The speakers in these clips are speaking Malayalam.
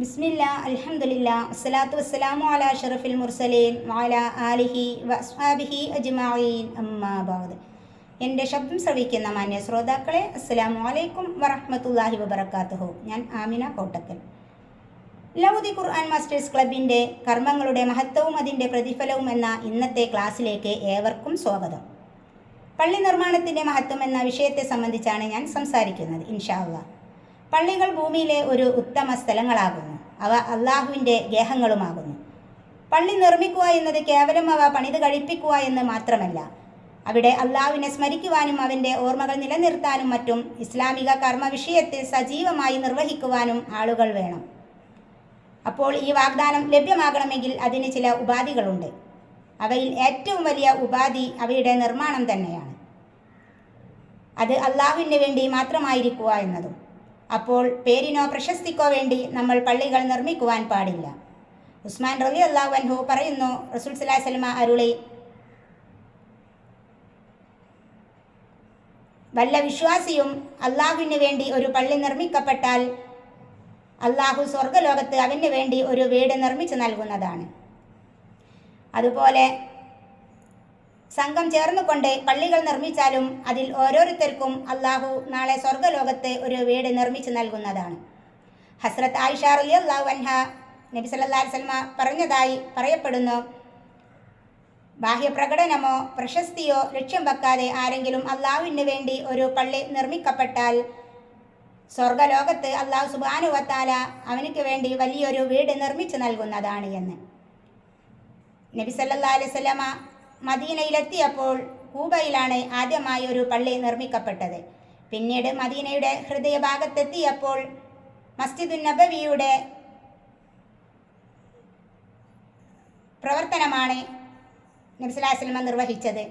ബിസ്മില്ല അൽഹംദുലില്ല വസ്സലാത്തു വസ്സലാമു അല ഷറഫിൽ മുർസലീൻ വാല ആലിഹി വസ്ഹാബിഹി അജ്മായീൻ അമ്മാബാദ് എന്റെ ശബ്ദം ശ്രവിക്കുന്ന മാന്യ ശ്രോതാക്കളെ അസ്സലാമു അലൈക്കും വറഹമത്തല്ലാഹി വബറകാതുഹു ഞാൻ ആമിന കോട്ടക്കൽ. ലൗദി ഖുർആൻ മാസ്റ്റേഴ്സ് ക്ലബിന്റെ കർമ്മങ്ങളുടെ മഹത്വവും അതിന്റെ പ്രതിഫലവും എന്ന ഇന്നത്തെ ക്ലാസ്സിലേക്ക് ഏവർക്കും സ്വാഗതം. പള്ളി നിർമ്മാണത്തിന്റെ മഹത്വം എന്ന വിഷയത്തെ സംബന്ധിച്ചാണ് ഞാൻ സംസാരിക്കുന്നത് ഇൻഷാ അള്ളാഹ് പള്ളികൾ ഭൂമിയിലെ ഒരു ഉത്തമ സ്ഥലങ്ങളാകുന്നു. അവ അള്ളാഹുവിന്റെ ഗേഹങ്ങളുമാകുന്നു. പള്ളി നിർമ്മിക്കുക എന്നത് കേവലം അവ പണിത് കഴിപ്പിക്കുക എന്ന് മാത്രമല്ല അവിടെ അള്ളാഹുവിനെ സ്മരിക്കുവാനും അവന്റെ ഓർമ്മകൾ നിലനിർത്താനും മറ്റും ഇസ്ലാമിക കർമ്മ വിഷയത്തെ സജീവമായി നിർവഹിക്കുവാനും ആളുകൾ വേണം. അപ്പോൾ ഈ വാഗ്ദാനം ലഭ്യമാകണമെങ്കിൽ അതിന് ചില ഉപാധികളുണ്ട്. അവയിൽ ഏറ്റവും വലിയ ഉപാധി അവയുടെ നിർമ്മാണം തന്നെയാണ്. അത് അള്ളാഹുവിന് വേണ്ടി മാത്രമായിരിക്കുക എന്നതും. അപ്പോൾ പേരിനോ പ്രശസ്തിക്കോ വേണ്ടി നമ്മൾ പള്ളികൾ നിർമ്മിക്കുവാൻ പാടില്ല. ഉസ്മാൻ റബി അള്ളാഹു പറയുന്നു റസൂൽ സലാഹ് സലമ അരുളി വല്ല വിശ്വാസിയും അള്ളാഹുവിന് വേണ്ടി ഒരു പള്ളി നിർമ്മിക്കപ്പെട്ടാൽ അള്ളാഹു സ്വർഗലോകത്ത് അവന് വേണ്ടി ഒരു വീട് നിർമ്മിച്ചു നൽകുന്നതാണ്. അതുപോലെ സംഘം ചേർന്നുകൊണ്ട് പള്ളികൾ നിർമ്മിച്ചാലും അതിൽ ഓരോരുത്തർക്കും അള്ളാഹു നാളെ സ്വർഗലോകത്ത് ഒരു വീട് നിർമ്മിച്ചു നൽകുന്നതാണ്. ഹസ്രത്ത് ആയിഷ അലി അള്ളാഹു അൻഹ നബി സല്ലാ സൽമ പറഞ്ഞതായി പറയപ്പെടുന്നു ബാഹ്യപ്രകടനമോ പ്രശസ്തിയോ ലക്ഷ്യം വെക്കാതെ ആരെങ്കിലും അള്ളാഹുവിന് വേണ്ടി ഒരു പള്ളി നിർമ്മിക്കപ്പെട്ടാൽ സ്വർഗലോകത്ത് അള്ളാഹു സുബാനുവത്താല അവനക്ക് വേണ്ടി വലിയൊരു വീട് നിർമ്മിച്ചു നൽകുന്നതാണ് എന്ന്. നബി സല്ലാ അലൈഹി സ്വലമ മദീനയിലെത്തിയപ്പോൾ കൂബയിലാണ് ആദ്യമായി ഒരു പള്ളി നിർമ്മിക്കപ്പെട്ടത്. പിന്നീട് മദീനയുടെ ഹൃദയഭാഗത്തെത്തിയപ്പോൾ മസ്ജിദുൻ നബവിയുടെ പ്രവർത്തനമാണ് നബ്സലാസ്ലമ നിർവഹിച്ചത്.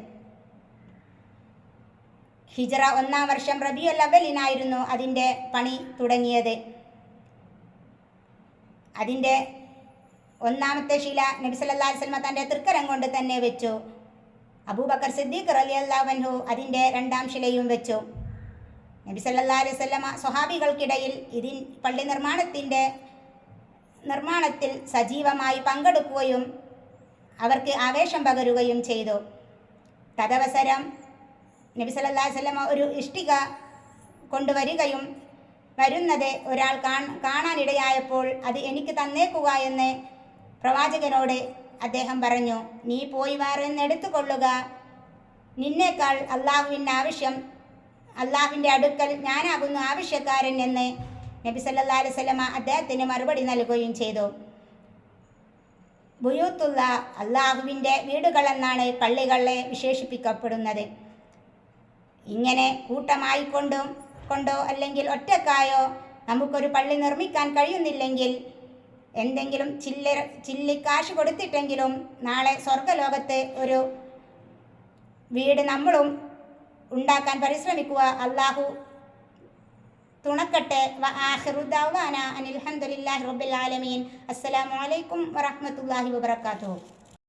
ഹിജറ ഒന്നാം വർഷം റബിയുൽ അവലിനായിരുന്നു അതിന്റെ പണി തുടങ്ങിയത്. അതിന്റെ ഒന്നാമത്തെ ശില നബി സല്ലല്ലാഹു അലൈഹി വസല്ലമ തന്റെ തൃക്കരം കൊണ്ട് തന്നെ വെച്ചു. അബൂബക്കർ സിദ്ദീഖ് റളിയല്ലാഹു അള്ളാഹു അതിന്റെ രണ്ടാം ശിലയും വെച്ചു. നബി സല്ലാ അലൈഹി വസല്ലമ സ്വഹാബികൾക്കിടയിൽ ഇതിൻ പള്ളി നിർമ്മാണത്തിന്റെ നിർമ്മാണത്തിൽ സജീവമായി പങ്കെടുക്കുകയും അവർക്ക് ആവേശം പകരുകയും ചെയ്തു. തദവസരം നബി സല്ലാ അലൈഹി വസല്ലമ ഒരു ഇഷ്ടിക കൊണ്ടുവരികയും വരുന്നത് ഒരാൾ കാണാനിടയായപ്പോൾ അത് എനിക്ക് തന്നേക്കുക എന്ന് പ്രവാചകനോട് അദ്ദേഹം പറഞ്ഞു നീ പോയി വേറെന്നെടുത്തു കൊള്ളുക നിന്നേക്കാൾ അള്ളാഹുവിന്റെ ആവശ്യം അള്ളാഹുവിന്റെ അടുക്കൽ ഞാനാകുന്നു ആവശ്യക്കാരൻ എന്ന് നബി സല്ലാ അലൈഹി സ്വലമ അദ്ദേഹത്തിന് മറുപടി നൽകുകയും ചെയ്തു. ബുയൂത്തുള്ള അള്ളാഹുവിന്റെ വീടുകളെന്നാണ് പള്ളികളെ വിശേഷിപ്പിക്കപ്പെടുന്നത്. ഇങ്ങനെ കൂട്ടമായി കൊണ്ടും കൊണ്ടോ അല്ലെങ്കിൽ ഒറ്റക്കായോ നമുക്കൊരു പള്ളി നിർമ്മിക്കാൻ കഴിയുന്നില്ലെങ്കിൽ എന്തെങ്കിലും ചില്ലര ചില്ലിക്കാശ് കൊടുത്തിട്ടെങ്കിലും നാളെ സ്വർഗലോകത്ത് ഒരു വീട് നമ്മളും ഉണ്ടാക്കാൻ പരിശ്രമിക്കുക. അള്ളാഹു തുണക്കട്ടെ. അനിൽഹമുല്ലാഹി റബ്ബിൽ ആലമീൻ. അസ്സലാമു അലൈക്കും വറഹ്മത്തുള്ളാഹി വബറകാതുഹു.